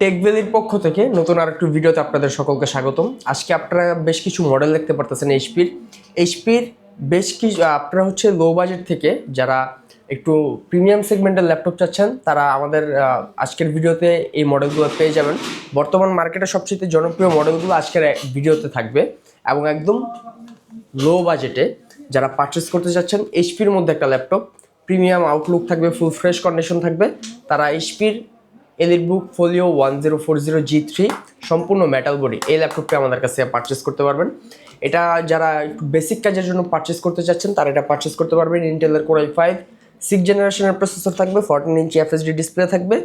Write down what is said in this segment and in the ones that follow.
টেকভেলির পক্ষ থেকে নতুন আর একটু ভিডিওতে আপনাদের সকলকে স্বাগতম। আজকে আপনারা বেশ কিছু মডেল দেখতে পারতেছেন এইচপির এইচপির বেশ কিছু আপনারা হচ্ছে লো বাজেট থেকে যারা একটু প্রিমিয়াম সেগমেন্টের ল্যাপটপ চাচ্ছেন, তারা আমাদের আজকের ভিডিওতে এই মডেলগুলো পেয়ে যাবেন। বর্তমান মার্কেটে সবচেয়ে জনপ্রিয় মডেলগুলো আজকের ভিডিওতে থাকবে এবং একদম লো বাজেটে যারা পারচেস করতে চাচ্ছেন এইচপির মধ্যে একটা ল্যাপটপ প্রিমিয়াম আউটলুক থাকবে ফুল ফ্রেশ কন্ডিশন থাকবে। তারা এইচপির elite book folio one zero four zero G three সম্পূর্ণ মেটাল বডি এই ল্যাপটপটি আমাদের কাছে পারচেস করতে পারবেন। এটা যারা বেসিক কাজের জন্য পারচেস করতে চাচ্ছেন, তারা এটা পারচেস করতে পারবেন। ইন্টেলের কোরাই ফাইভ সিক্স জেনারেশনের প্রসেসর থাকবে ফোরটিন ইঞ্চি এফএসডি ডিসপ্লে থাকবে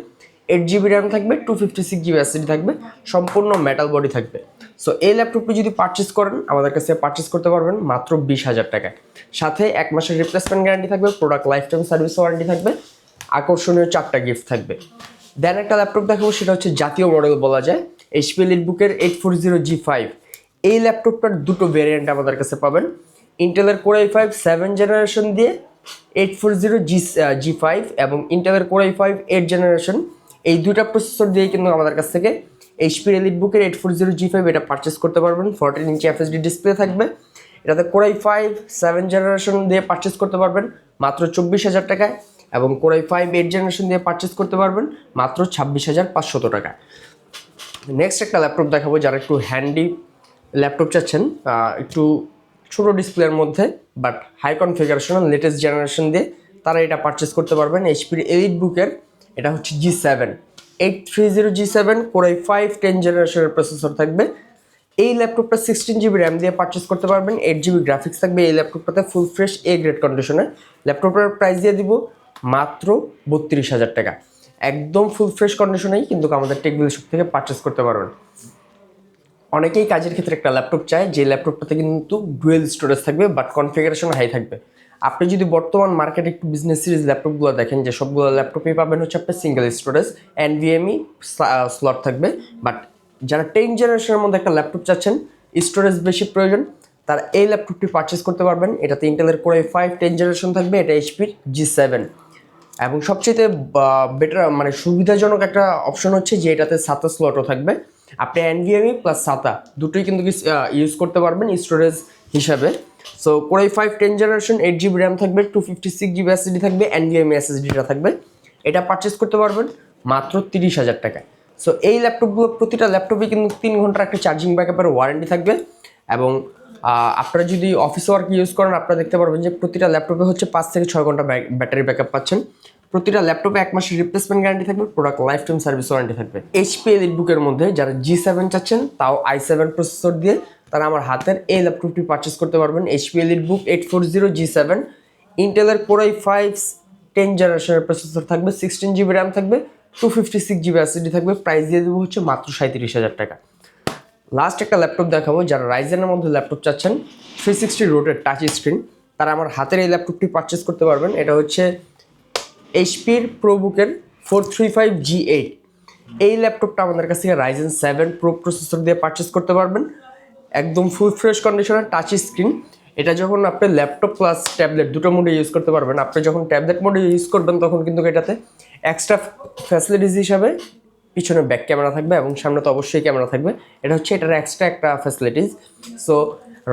এইট জিবি র্যাম থাকবে two fifty six GB SSD থাকবে, সম্পূর্ণ মেটাল বডি থাকবে। সো এই ল্যাপটপটি যদি পারচেস করেন, আমাদের কাছে পারচেস করতে পারবেন মাত্র বিশ হাজার টাকায়। সাথে এক মাসের রিপ্লেসমেন্ট গ্যারান্টি থাকবে product life time service warranty থাকবে, আকর্ষণীয় চারটা গিফট থাকবে। দেন একটা ল্যাপটপ দেখাবো, সেটা হচ্ছে জাতীয় মডেল বলা যায় HP লিটবুকের eight four zero G five এই ল্যাপটপটার দুটো ভেরিয়েন্ট আমাদের কাছে পাবেন। ইন্টেলের core i five seven generation দিয়ে eight four zero G G five এবং ইন্টেলের কোরাই ফাইভ এইট জেনারেশন এই দুইটা প্রসেসর দিয়ে কিন্তু আমাদের কাছ থেকে এইচপি এলিট বুকের eight four zero G five এটা পারচেস করতে পারবেন। ফোরটিন ইঞ্চি এফএসডি ডিসপ্লে থাকবে। এটাতে core i five seven generation দিয়ে পারচেস করতে পারবেন। মাত্র চব্বিশ হাজার টাকায়। এবং core i five eight generation দিয়ে পারচেস করতে পারবেন মাত্র ছাব্বিশ হাজার পাঁচশত টাকা। নেক্সট একটা ল্যাপটপ দেখাবো যারা একটু হ্যান্ডি ল্যাপটপ চাচ্ছেন একটু ছোট ডিসপ্লের মধ্যে but high configuration latest generation দিয়ে তারা এটা পারচেস করতে পারবেন। এইচপির এইট বুকের এটা হচ্ছে G seven eight three zero G seven core i five ten জেনারেশনের প্রসেসর থাকবে। এই ল্যাপটপটা সিক্সটিন জিবি র্যাম দিয়ে পারচেস করতে পারবেন। এইট জিবি গ্রাফিক্স থাকবে এই ল্যাপটপটাতে ফুল ফ্রেশ এ গ্রেড কন্ডিশনে ল্যাপটপটার প্রাইস দিয়ে দিব মাত্র বত্রিশ হাজার টাকা। একদম ফুল ফ্রেশ কন্ডিশনেই কিন্তু আমাদের টেকবিল শপ থেকে পারচেস করতে পারবেন। অনেকেই কাজের ক্ষেত্রে একটা ল্যাপটপ চায়, যে ল্যাপটপটাতে কিন্তু ডুয়েল স্টোরেজ থাকবে বাট কনফিগারেশন হাই থাকবে। আপনি যদি বর্তমান মার্কেটে একটু বিজনেস সিরিজ ল্যাপটপগুলো দেখেন, যে সবগুলো ল্যাপটপেই পাবেন হচ্ছে আপনার সিঙ্গেল স্টোরেজ এনভিএমই স্লট থাকবে। বাট যারা টেন জেনারেশনের মধ্যে একটা ল্যাপটপ চাচ্ছেন স্টোরেজ বেশি প্রয়োজন, তারা এই ল্যাপটপটি পারচেস করতে পারবেন। এটাতে ইন্টেলের কোরাই ফাইভ টেন জেনারেশন থাকবে, এটা এইচপির জি সেভেন এবং সবচেয়ে বেটার মানে সুবিধাজনক একটা অপশন হচ্ছে যে এটাতে সাতা স্লটও থাকবে। আপনি এনভিএমই প্লাস সাতা দুটোই কিন্তু ইউজ করতে পারবেন স্টোরেজ হিসাবে। So core i five ten generation eight GB RAM থাকবে two fifty six GB SSD থাকবে এনভিএমই এসএসডিটা থাকবে। এটা পারচেস করতে পারবেন মাত্র তিরিশ হাজার টাকায়। সো এই ল্যাপটপগুলো প্রতিটা ল্যাপটপে কিন্তু তিন ঘণ্টার একটা চার্জিং ব্যাকআপের ওয়ারেন্টি থাকবে এবং আপনারা যদি অফিস ওয়ার্ক ইউজ করেন, আপনারা দেখতে পারবেন যে প্রতিটা ল্যাপটপে হচ্ছে পাঁচ থেকে ছয় ঘণ্টা ব্যাটারি ব্যাকআপ পাচ্ছেন। প্রতিটা ল্যাপটপে এক মাসের রিপ্লেসমেন্ট গ্যারান্টি থাকবে product life time service warranty থাকবে এইচপি এলিট বুকের মধ্যে যারা জি সেভেন চাচ্ছেন, তাও আই সেভেন প্রসেসর দিয়ে তারা আমার হাতের এই ল্যাপটপটি পারচেস করতে পারবেন। HP elite book eight four zero G seven ইন্টেলের কোরাই ফাইভ টেন জেনারেশনের প্রসেসর থাকবে সিক্সটিন জিবি র্যাম থাকবে two fifty six GB SSD থাকবে প্রাইস দিয়ে দেবো হচ্ছে মাত্র সাঁত্রিশ হাজার টাকা। লাস্ট একটা ল্যাপটপ দেখাবো, যারা রাইজেনের মধ্যে ল্যাপটপ চাচ্ছেন থ্রি সিক্সটি রোটের টাচ স্ক্রিন তারা আমার হাতের এই ল্যাপটপটি পারচেস করতে পারবেন। এটা হচ্ছে এইচপির প্রোবুকের four three five G eight এই ল্যাপটপটা আমাদের কাছ থেকে রাইজেন সেভেন প্রো প্রসেসর দিয়ে পারচেস করতে পারবেন। একদম ফুল ফ্রেশ কন্ডিশনের টাচ স্ক্রিন এটা যখন আপনি ল্যাপটপ প্লাস ট্যাবলেট দুটো মোডে ইউজ করতে পারবেন, আপনি যখন ট্যাবলেট মোডে ইউজ করবেন, তখন কিন্তু এটাতে এক্সট্রা ফ্যাসিলিটিস হিসাবে পিছনে ব্যাক ক্যামেরা থাকবে এবং সামনে তো অবশ্যই ক্যামেরা থাকবে। এটা হচ্ছে, এটার এক্সট্রা একটা ফ্যাসিলিটিস সো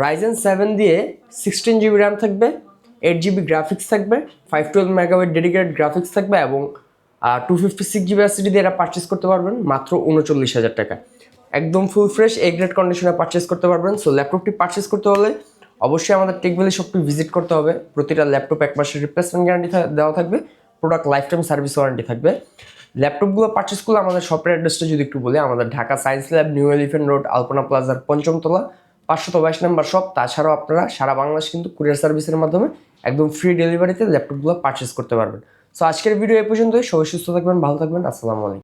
রাইজেন সেভেন দিয়ে সিক্সটিন জিবি র্যাম থাকবে এইট জিবি গ্রাফিক্স থাকবে five twelve megabyte dedicated graphics থাকবে এবং two fifty six GB SSD দিয়ে এটা পারচেস করতে পারবেন, মাত্র উনচল্লিশ হাজার টাকা। একদম ফুল ফ্রেশ এ গ্রেড কন্ডিশনে পারচেস করতে পারবেন। সো ল্যাপটপটি পারচেস করতে হলে অবশ্যই আমাদের টেকবেলি শপটি ভিজিট করতে হবে। প্রতিটা ল্যাপটপ এক মাসের রিপ্লেসমেন্ট গ্যারান্টি দেওয়া থাকবে। Product life time service warranty থাকবে। ল্যাপটপগুলো পারচেস করলে আমাদের শপের অ্যাড্রেসটা যদি একটু বলি, আমাদের Dhaka science lab new elephant road Alpana প্লাজার পঞ্চমতলা, পাঁচশত বাইশ নাম্বার শপ তাছাড়াও আপনারা সারা বাংলাদেশ কিন্তু কুরিয়ার সার্ভিসের মাধ্যমে একদম ফ্রি ডেলিভারিতে ল্যাপটপগুলো পারচেস করতে পারবেন। সো আজকের ভিডিও এ পর্যন্তই। সবাই সুস্থ থাকবেন, ভালো থাকবেন। আসসালামু আলাইকুম।